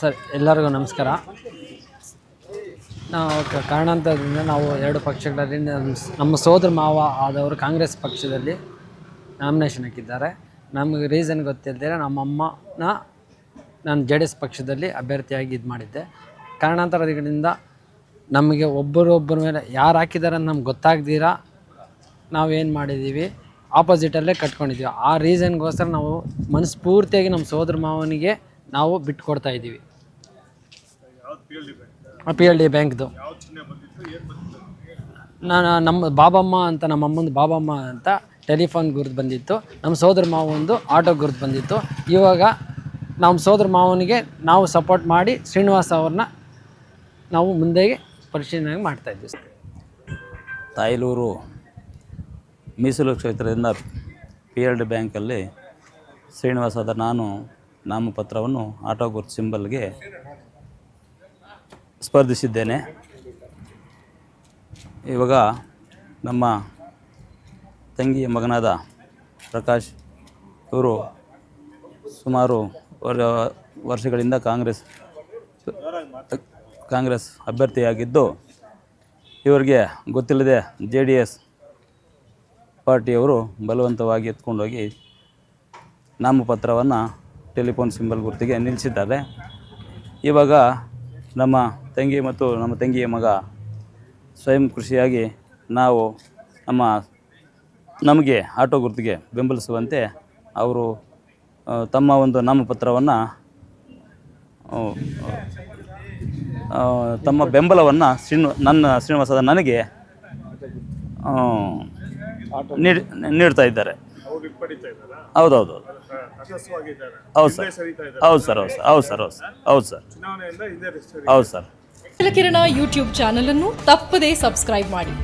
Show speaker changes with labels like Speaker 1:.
Speaker 1: Sir, ಎಲ್ಲರಿಗೂ ನಮಸ್ಕಾರ. ನಾವು ಕಾರಣಾಂತರದಿಂದ ನಾವು ಎರಡು ಪಕ್ಷಗಳಲ್ಲಿ ನಮ್ಮ ನಮ್ಮ ಸೋದರ ಮಾವ ಆದವರು ಕಾಂಗ್ರೆಸ್ ಪಕ್ಷದಲ್ಲಿ ನಾಮಿನೇಷನ್ ಹಾಕಿದ್ದಾರೆ. ನಮಗೆ ರೀಸನ್ ಗೊತ್ತಿಲ್ಲದೆ ನಮ್ಮಮ್ಮನ ನಾನು ಜೆ ಡಿ ಎಸ್ ಪಕ್ಷದಲ್ಲಿ ಅಭ್ಯರ್ಥಿಯಾಗಿ ಇದು ಮಾಡಿದ್ದೆ. ಕಾರಣಾಂತರಗಳಿಂದ ನಮಗೆ ಒಬ್ಬರೊಬ್ಬರ ಮೇಲೆ ಯಾರು ಹಾಕಿದ್ದಾರೆ ಅಂತ ನಮ್ಗೆ ಗೊತ್ತಾಗ್ದಿರಾ ನಾವೇನು ಮಾಡಿದ್ದೀವಿ ಆಪೋಸಿಟಲ್ಲೇ ಕಟ್ಕೊಂಡಿದ್ದೀವಿ ಆ ರೀಸನ್ಗೋಸ್ಕರ ನಾವು ಮನಸ್ಫೂರ್ತಿಯಾಗಿ ನಮ್ಮ ಸೋದರ ಮಾವನಿಗೆ ನಾವು ಬಿಟ್ಕೊಡ್ತಾ ಇದ್ದೀವಿ ಪಿ ಎಲ್ ಡಿ ಬ್ಯಾಂಕ್ದು ನಾನು ನಮ್ಮ ಬಾಬಮ್ಮ ಅಂತ ನಮ್ಮ ಅಮ್ಮಂದು ಬಾಬಮ್ಮ ಅಂತ ಟೆಲಿಫೋನ್ ಗುರುತು ಬಂದಿತ್ತು. ನಮ್ಮ ಸೋದರ ಮಾವಂದು ಆಟೋ ಗುರುತು ಬಂದಿತ್ತು. ಇವಾಗ ನಮ್ಮ ಸೋದರ ಮಾವನಿಗೆ ನಾವು ಸಪೋರ್ಟ್ ಮಾಡಿ ಶ್ರೀನಿವಾಸ ಅವ್ರನ್ನ ನಾವು ಮುಂದೆಗೆ ಪರಿಶೀಲನೆ ಮಾಡ್ತಾ ಇದ್ದೀವಿ ಸರ್
Speaker 2: ತಾಯ್ಲೂರು ಮೀಸಲು ಕ್ಷೇತ್ರದಿಂದ ಪಿ ಎಲ್ ಡಿ ಬ್ಯಾಂಕಲ್ಲಿ ಶ್ರೀನಿವಾಸದ ನಾನು ನಾಮಪತ್ರವನ್ನು ಆಟೋ ಗುರುತು ಸಿಂಬಲ್ಗೆ ಸ್ಪರ್ಧಿಸಿದ್ದೇನೆ. ಇವಾಗ ನಮ್ಮ ತಂಗಿಯ ಮಗನಾದ ಪ್ರಕಾಶ್ ಇವರು ಸುಮಾರು ವರ್- ವರ್ಷಗಳಿಂದ ಕಾಂಗ್ರೆಸ್ ಕಾಂಗ್ರೆಸ್ ಅಭ್ಯರ್ಥಿಯಾಗಿದ್ದು, ಇವರಿಗೆ ಗೊತ್ತಿಲ್ಲದೆ ಜೆ ಡಿ ಎಸ್ ಪಾರ್ಟಿಯವರು ಬಲವಂತವಾಗಿ ಎತ್ಕೊಂಡೋಗಿ ನಾಮಪತ್ರವನ್ನು ಟೆಲಿಫೋನ್ ಸಿಂಬಲ್ ಗುರ್ತಿಗೆ ನಿಲ್ಲಿಸಿದ್ದಾರೆ. ಇವಾಗ ನಮ್ಮ ತಂಗಿ ಮತ್ತು ನಮ್ಮ ತಂಗಿಯ ಮಗ ಸ್ವಯಂ ಕೃಷಿಯಾಗಿ ನಾವು ನಮ್ಮ, ನಮಗೆ ಆಟೋ ಗುರುತಿಗೆ ಬೆಂಬಲಿಸುವಂತೆ ಅವರು ತಮ್ಮ ಒಂದು ನಾಮಪತ್ರವನ್ನು ತಮ್ಮ ಬೆಂಬಲವನ್ನು ಶ್ರೀನು, ನನ್ನ ಶ್ರೀನಿವಾಸದ ನನಗೆ ನೀಡ್ತಾ ಇದ್ದಾರೆ. ಹೌದೌದು. ಹೌದು ಸರ್. ಹೌದು ಸರ್ ಹೌದು ಸರ್ ಹೌದು ಸರ್ ಹೌದು ಸರ್ ಹೌದು ಸರ್. ಹೌದು ಸರ್.
Speaker 3: ಕಿರಣ ಯೂಟ್ಯೂಬ್ ಚಾನಲ್ ಅನ್ನು ತಪ್ಪದೇ ಸಬ್ಸ್ಕ್ರೈಬ್ ಮಾಡಿ.